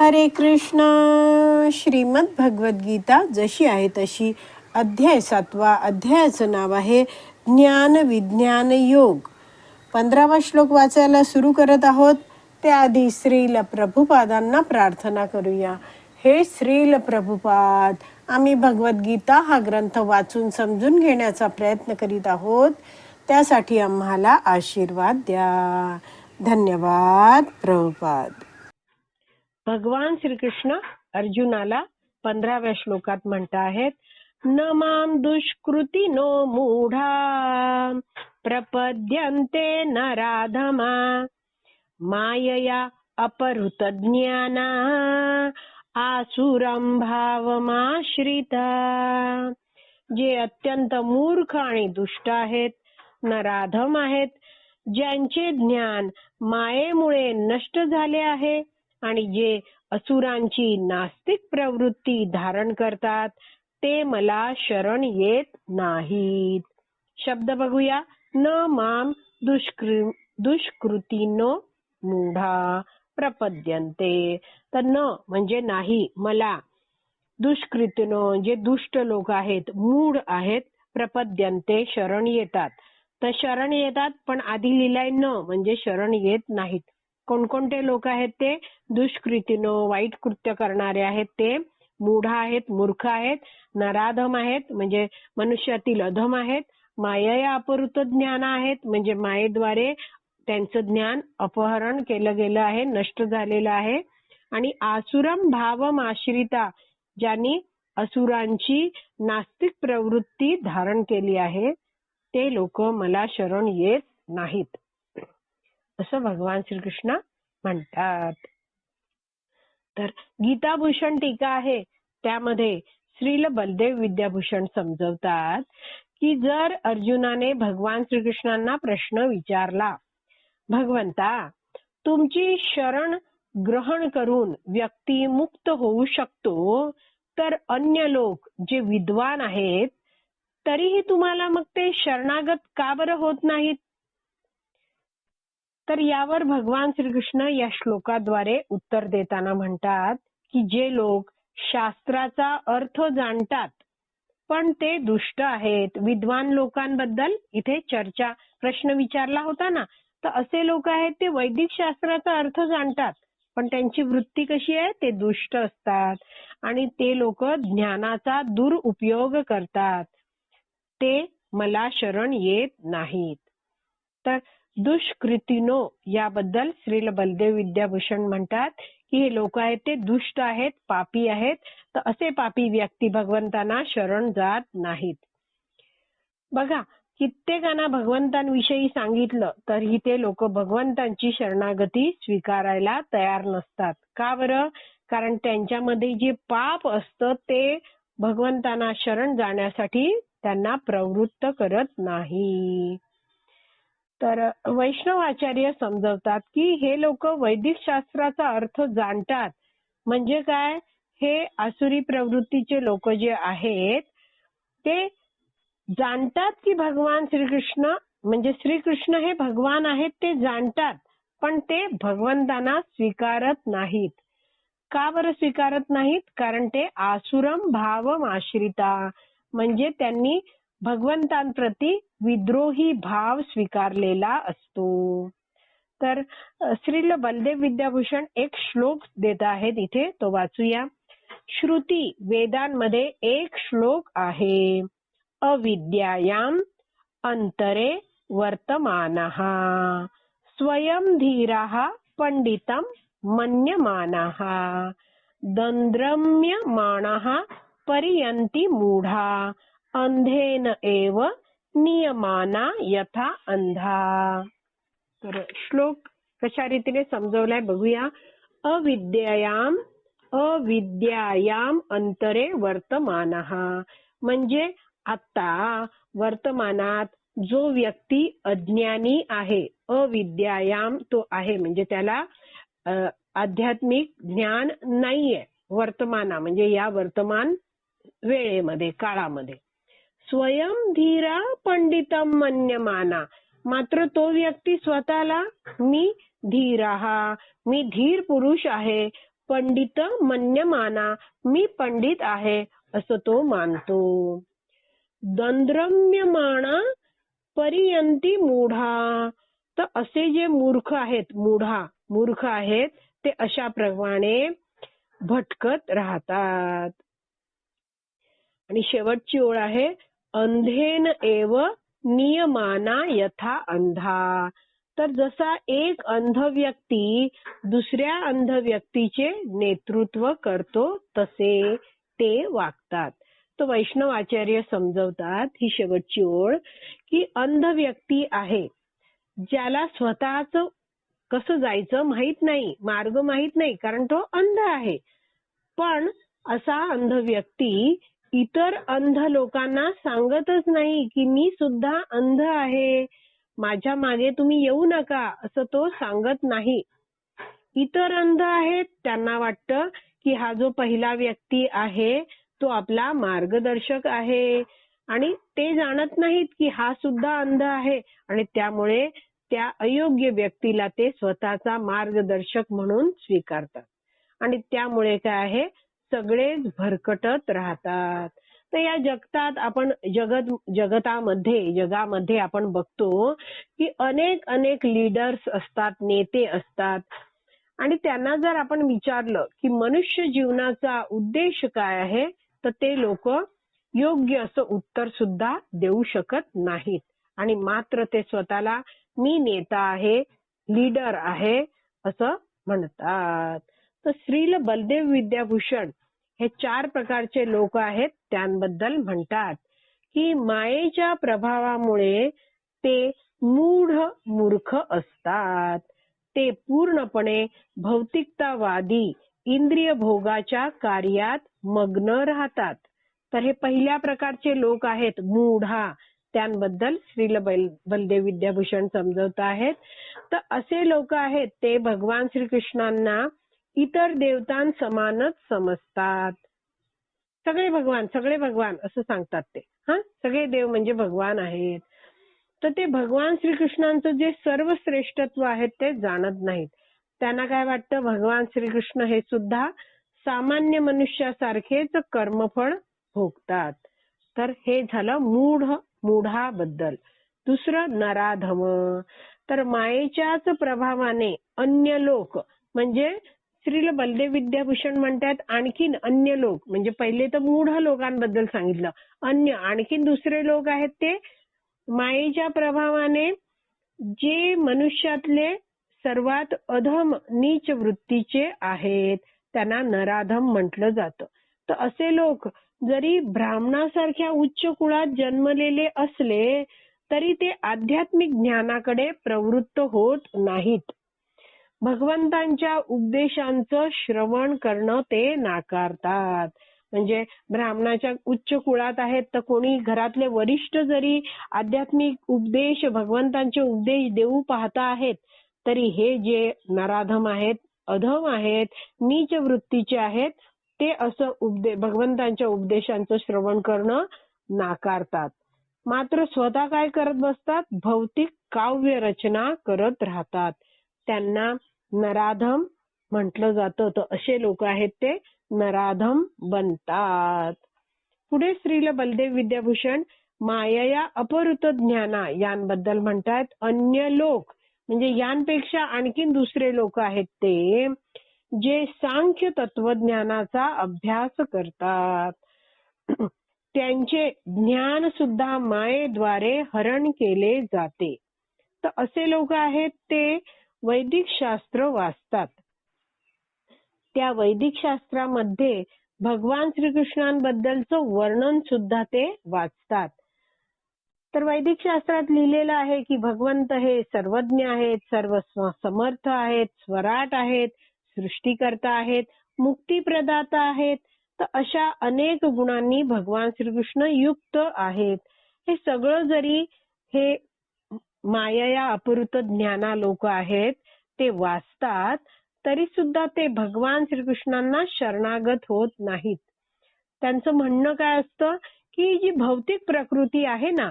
हरे कृष्ण. श्रीमद भगवद्गीता जशी आहे तशी अध्याय सातवा अध्यायाचं नाव आहे ज्ञान विज्ञान योग. पंधरावा श्लोक वाचायला सुरू करत आहोत. त्याआधी श्रील प्रभुपादांना प्रार्थना करूया. हे श्रील प्रभुपाद आम्ही भगवद्गीता हा ग्रंथ वाचून समजून घेण्याचा प्रयत्न करीत आहोत. त्यासाठी आम्हाला आशीर्वाद द्या. धन्यवाद प्रभुपाद. भगवान श्रीकृष्ण अर्जुनाला पंधराव्या श्लोकात म्हणता आहेत न माम दुष्कृती नो मूढा प्रपद्यन्ते राधमा मायया अपहृत ज्ञाना आसुरं भावमाश्रिता. जे अत्यंत मूर्ख आणि दुष्ट आहेत न राधम आहेत ज्यांचे ज्ञान मायेमुळे नष्ट झाले आहे आणि जे असुरांची नास्तिक प्रवृत्ती धारण करतात ते मला शरण येत नाहीत. शब्द बघूया. न माम दुष्कृ दुष्कृतीनो मूढा प्रपद्यन्ते. तर न म्हणजे नाही मला. दुष्कृतीनो जे दुष्ट लोक आहेत मूढ आहेत प्रपद्यंते शरण येतात. तर शरण येतात पण आधी लिहिलाय न म्हणजे शरण येत नाहीत. कोणकोणते लोक आहेत ते? दुष्कृतीनो वाईट कृत्य करणारे आहेत ते. मूढ आहेत मूर्ख आहेत नराधम आहेत म्हणजे मनुष्यातील अधम आहेत माया अपहृत ज्ञान आहेत म्हणजे मायेद्वारे त्यांचं ज्ञान अपहरण केलं गेलं आहे नष्ट झालेलं आहे. आणि आसुरम भावम आश्रिता ज्यांनी असुरांची नास्तिक प्रवृत्ती धारण केली आहे ते लोक मला शरण येत नाहीत. असं भगवान श्रीकृष्ण म्हणतात. तर गीताभूषण टीका आहे. त्यामध्ये श्रील बलदेव विद्याभूषण समजवतात की जर अर्जुनाने भगवान श्रीकृष्णांना प्रश्न विचारला भगवंता तुमची शरण ग्रहण करून व्यक्ती मुक्त होऊ शकतो तर अन्य लोक जे विद्वान आहेत तरीही तुम्हाला मग ते शरणागत का बरं होत नाहीत? तर यावर भगवान श्रीकृष्ण या श्लोकाद्वारे उत्तर देताना म्हणतात की जे लोक शास्त्राचा अर्थ जाणतात पण ते दुष्ट आहेत. विद्वान लोकांबद्दल इथे चर्चा प्रश्न विचारला होता ना? तर असे लोक आहेत ते वैदिक शास्त्राचा अर्थ जाणतात पण त्यांची वृत्ती कशी आहे? ते दुष्ट असतात आणि ते लोक ज्ञानाचा दुरुपयोग करतात. ते मला शरण येत नाहीत. तर दुष्कृतीनो याबद्दल श्रील बलदेव विद्याभूषण म्हणतात की हे लोक आहेत ते दुष्ट आहेत पापी आहेत तर असे पापी व्यक्ती भगवंतांना शरण जात नाहीत. बघा कित्येकांना भगवंतांविषयी सांगितलं तरी ते लोक भगवंतांची शरणागती स्वीकारायला तयार नसतात. का बरं? कारण त्यांच्यामध्ये जे पाप असतं ते भगवंतांना शरण जाण्यासाठी त्यांना प्रवृत्त करत नाही. तर वैष्णव आचार्य समजवतात की हे लोक वैदिक शास्त्राचा अर्थ जाणतात. म्हणजे काय? हे आसुरी प्रवृत्तीचे लोक जे आहेत ते जाणतात की भगवान श्रीकृष्ण म्हणजे श्रीकृष्ण हे भगवान आहेत ते जाणतात पण ते भगवंतांना स्वीकारत नाहीत. का बरं स्वीकारत नाहीत? कारण ते आसुरम भावम आश्रिता म्हणजे त्यांनी भगवंतांप्रती विद्रोही भाव स्वीकारलेला असतो. तर श्रील बलदेव विद्याभूषण एक श्लोक देत आहेत इथे तो वाचूया. श्रुती वेदांमध्ये एक श्लोक आहे. अविद्यायाम अंतरे वर्तमान स्वयं धीरा पंडितम मन्यमानः दंद्रम्यमाणः पर्यंती मूढा अंधेन एव नियमाना यथा अंधा. तर श्लोक कशा रीतीने समजवलाय बघूया. अविद्यायाम अविद्यायाम अंतरे वर्तमान. म्हणजे आता वर्तमानात जो व्यक्ती अज्ञानी आहे अविद्यायाम तो आहे म्हणजे त्याला आध्यात्मिक ज्ञान नाहीये वर्तमाना म्हणजे या वर्तमान वेळेमध्ये काळामध्ये. स्वयं धीरा पंडितम मन्यमाना. मात्र तो व्यक्ती स्वतःला मी धीरा मी धीर पुरुष आहे पंडित मन्यमाना मी पंडित आहे असं तो मानतो. दंद्रम्यमाणा परियंती मूढा. तर असे जे मूर्ख आहेत मूढा मूर्ख आहेत ते अशा प्रमाणे भटकत राहतात. आणि शेवटची ओळ आहे अंधेन एव नियमाना यथा अंधा. तर जसा एक अंध व्यक्ती दुसऱ्या अंध व्यक्तीचे नेतृत्व करतो तसे ते वागतात. तर वैष्णव आचार्य समजवतात ही शेवटची ओळ की अंध व्यक्ती आहे ज्याला स्वतःच कसं जायचं माहीत नाही मार्ग माहीत नाही कारण तो अंध आहे. पण असा अंध व्यक्ती इतर अंध लोकांना सांगतच नाही की मी सुद्धा अंध आहे. माझ्या मागे तुम्ही येऊ नका असं तो सांगत नाही. इतर अंध आहेत त्यांना वाटतं की हा जो पहिला व्यक्ती आहे तो आपला मार्गदर्शक आहे. आणि ते जाणत नाहीत की हा सुद्धा अंध आहे. आणि त्यामुळे त्या अयोग्य व्यक्तीला ते स्वतःचा मार्गदर्शक म्हणून स्वीकारतात. आणि त्यामुळे काय आहे? सगळेच भरकटत राहतात. तर या जगतात आपण जगत जगतामध्ये जगामध्ये आपण बघतो की अनेक अनेक लीडर्स असतात नेते असतात. आणि त्यांना जर आपण विचारलं की मनुष्य जीवनाचा उद्देश काय आहे तर ते लोक योग्य असं उत्तर सुद्धा देऊ शकत नाहीत. आणि मात्र ते स्वतःला मी नेता आहे लीडर आहे असं म्हणतात. तर श्रील बलदेव विद्याभूषण हे चार प्रकारचे लोक आहेत त्यांबद्दल म्हणतात. की मायेच्या प्रभावामुळे ते मूढ मूर्ख असतात. ते पूर्णपणे भौतिकतावादी इंद्रिय भोगाच्या कार्यात मग्न राहतात. तर हे पहिल्या प्रकारचे लोक आहेत मूढा. त्यांबद्दल श्रील बलदेव विद्याभूषण समजवत आहेत. तर असे लोक आहेत ते भगवान श्रीकृष्णांना इतर देवतांसमानच समजतात. सगळे भगवान सगळे भगवान असं सांगतात ते. हा? सगळे देव म्हणजे भगवान आहेत. तर ते भगवान श्रीकृष्णांचं जे सर्व श्रेष्ठत्व आहे ते जाणत नाहीत. त्यांना काय वाटतं? भगवान श्रीकृष्ण हे सुद्धा सामान्य मनुष्यासारखेच कर्मफळ भोगतात. तर हे झालं मूढ मूढाबद्दल. दुसरं नराधम. तर मायेच्याच प्रभावाने अन्य लोक म्हणजे स्त्रीला बलदेव विद्याभूषण म्हणतात आणखीन अन्य लोक म्हणजे पहिले तर मूढ लोकांबद्दल सांगितलं. अन्य आणखीन दुसरे लोक आहेत ते मायेच्या प्रभावाने जे मनुष्यातले सर्वात अधम नीच वृत्तीचे आहेत त्यांना नराधम म्हटलं जातं. तर असे लोक जरी ब्राह्मणासारख्या उच्च कुळात जन्मलेले असले तरी ते आध्यात्मिक ज्ञानाकडे प्रवृत्त होत नाहीत. भगवंतांच्या उपदेशांचं श्रवण करणं ते नाकारतात. म्हणजे ब्राह्मणाच्या उच्च कुळात आहेत तर कोणी घरातले वरिष्ठ जरी आध्यात्मिक उपदेश भगवंतांचे उपदेश देऊ पाहता आहेत तरी हे जे नराधम आहेत अधम आहेत नीच वृत्तीचे आहेत ते असं उपदे भगवंतांच्या उपदेशांचं श्रवण करणं नाकारतात. मात्र स्वतः काय करत बसतात? भौतिक काव्य रचना करत राहतात. त्यांना नराधम म्हटलं जातं. तर असे लोक आहेत ते नराधम बनतात. पुढे श्रील बलदेव विद्याभूषण माया अपहृत ज्ञाना यांबद्दल म्हणतात. अन्य लोक म्हणजे यांपेक्षा आणखीन दुसरे लोक आहेत ते जे सांख्य तत्वज्ञानाचा अभ्यास करतात. त्यांचे ज्ञान सुद्धा मायेद्वारे हरण केले जाते. तर असे लोक आहेत ते वैदिक शास्त्र वाचतात. त्या वैदिक शास्त्रामध्ये भगवान श्रीकृष्णांबद्दलचं वर्णन सुद्धा ते वाचतात. तर वैदिक शास्त्रात लिहिलेलं आहे की भगवंत हे सर्वज्ञ आहेत सर्व समर्थ आहेत स्वराट आहेत सृष्टीकर्ता आहेत मुक्तीप्रदाता आहेत. तर अशा अनेक गुणांनी भगवान श्रीकृष्ण युक्त आहेत. हे सगळं जरी हे माया अपृत ज्ञाना लोक आहेत ते वाचतात तरी सुद्धा ते भगवान श्रीकृष्णांना शरणागत होत नाहीत. त्यांचं म्हणणं काय असतं की जी भौतिक प्रकृती आहे ना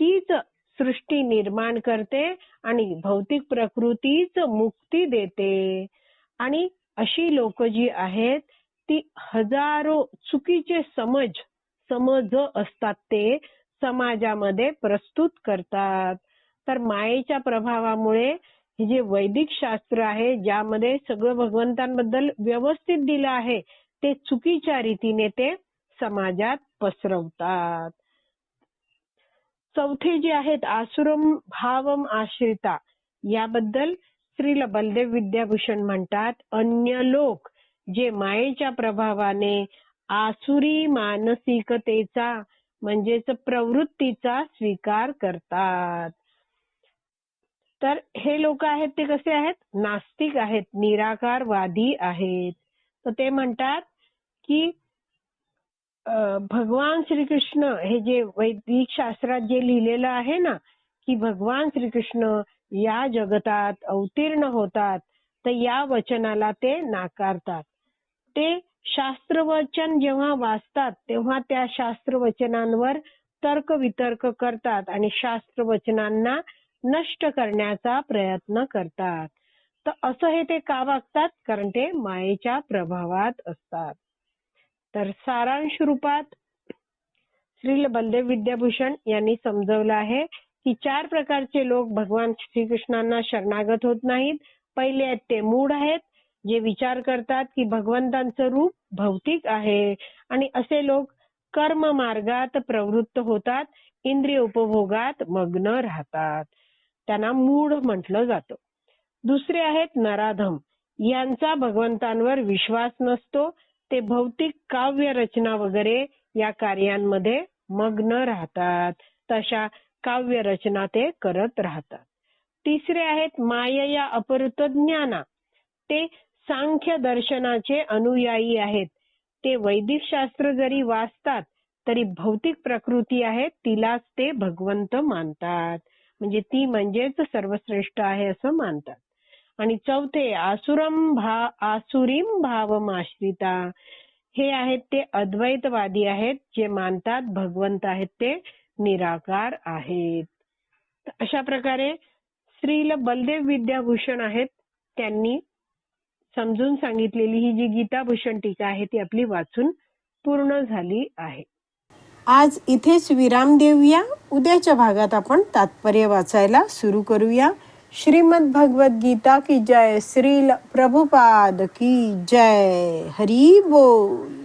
तीच सृष्टी निर्माण करते आणि भौतिक प्रकृतीच मुक्ती देते. आणि अशी लोक जी आहेत ती हजारो चुकीचे समज समज असतात ते समाजामध्ये प्रस्तुत करतात. तर मायेच्या प्रभावामुळे हे जे वैदिक शास्त्र आहे ज्यामध्ये सगळं भगवंतांबद्दल व्यवस्थित दिलं आहे ते चुकीच्या रीतीने ते समाजात पसरवतात. चौथे जे आहेत आसुरम भावम आश्रिता याबद्दल श्रील बलदेव विद्याभूषण म्हणतात. अन्य लोक जे मायेच्या प्रभावाने आसुरी मानसिकतेचा म्हणजेच प्रवृत्तीचा स्वीकार करतात. तर हे लोक आहेत ते कसे आहेत? नास्तिक आहेत. निराकारवादी आहेत. तर ते म्हणतात की भगवान श्रीकृष्ण हे जे वैदिक शास्त्रात जे लिहिलेलं आहे ना की भगवान श्रीकृष्ण या जगतात अवतीर्ण होतात तर या वचनाला ते नाकारतात. ते शास्त्रवचन जेव्हा वाचतात तेव्हा त्या शास्त्रवचनांवर तर्क वितर्क करतात आणि शास्त्रवचनांना नष्ट करण्याचा प्रयत्न करतात. तर असं हे ते का वागतात? कारण ते मायेच्या प्रभावात असतात. तर सारांश रूपात श्री बलदेव विद्याभूषण यांनी समजवलं आहे की चार प्रकारचे लोक भगवान श्रीकृष्णांना शरणागत होत नाहीत. पहिले आहेत ते मूढ आहेत जे विचार करतात की भगवंतांचं रूप भौतिक आहे. आणि असे लोक कर्म मार्गात प्रवृत्त होतात इंद्रिय उपभोगात मग्न राहतात. त्यांना मूढ म्हटलं जातं. दुसरे आहेत नराधम. यांचा भगवंतांवर विश्वास नसतो. ते भौतिक काव्य रचना वगैरे या कार्यांमध्ये मग्न राहतात. तशा काव्य रचना ते करत राहतात. तिसरे आहेत मायया अपहृत ज्ञाना ते सांख्य दर्शनाचे अनुयायी आहेत. ते वैदिक शास्त्र जरी वाचतात तरी भौतिक प्रकृती आहे तिलाच ते भगवंत मानतात. म्हणजे ती म्हणजेच सर्वश्रेष्ठ आहे असं मानतात. आणि चौथे आसुरम भा आसुरीम भावमाश्रिता हे आहेत ते अद्वैतवादी आहेत जे मानतात भगवंत आहेत ते निराकार आहेत. अशा प्रकारे श्रील बलदेव विद्याभूषण आहेत त्यांनी समजून सांगितलेली ही जी गीताभूषण टीका आहे ती आपली वाचून पूर्ण झाली आहे. आज इथेच विराम देऊया. उद्याच्या भागात आपण तात्पर्य वाचायला सुरू करूया. श्रीमद भगवत गीता की जय? श्रील प्रभुपाद की जय? हरी बोल.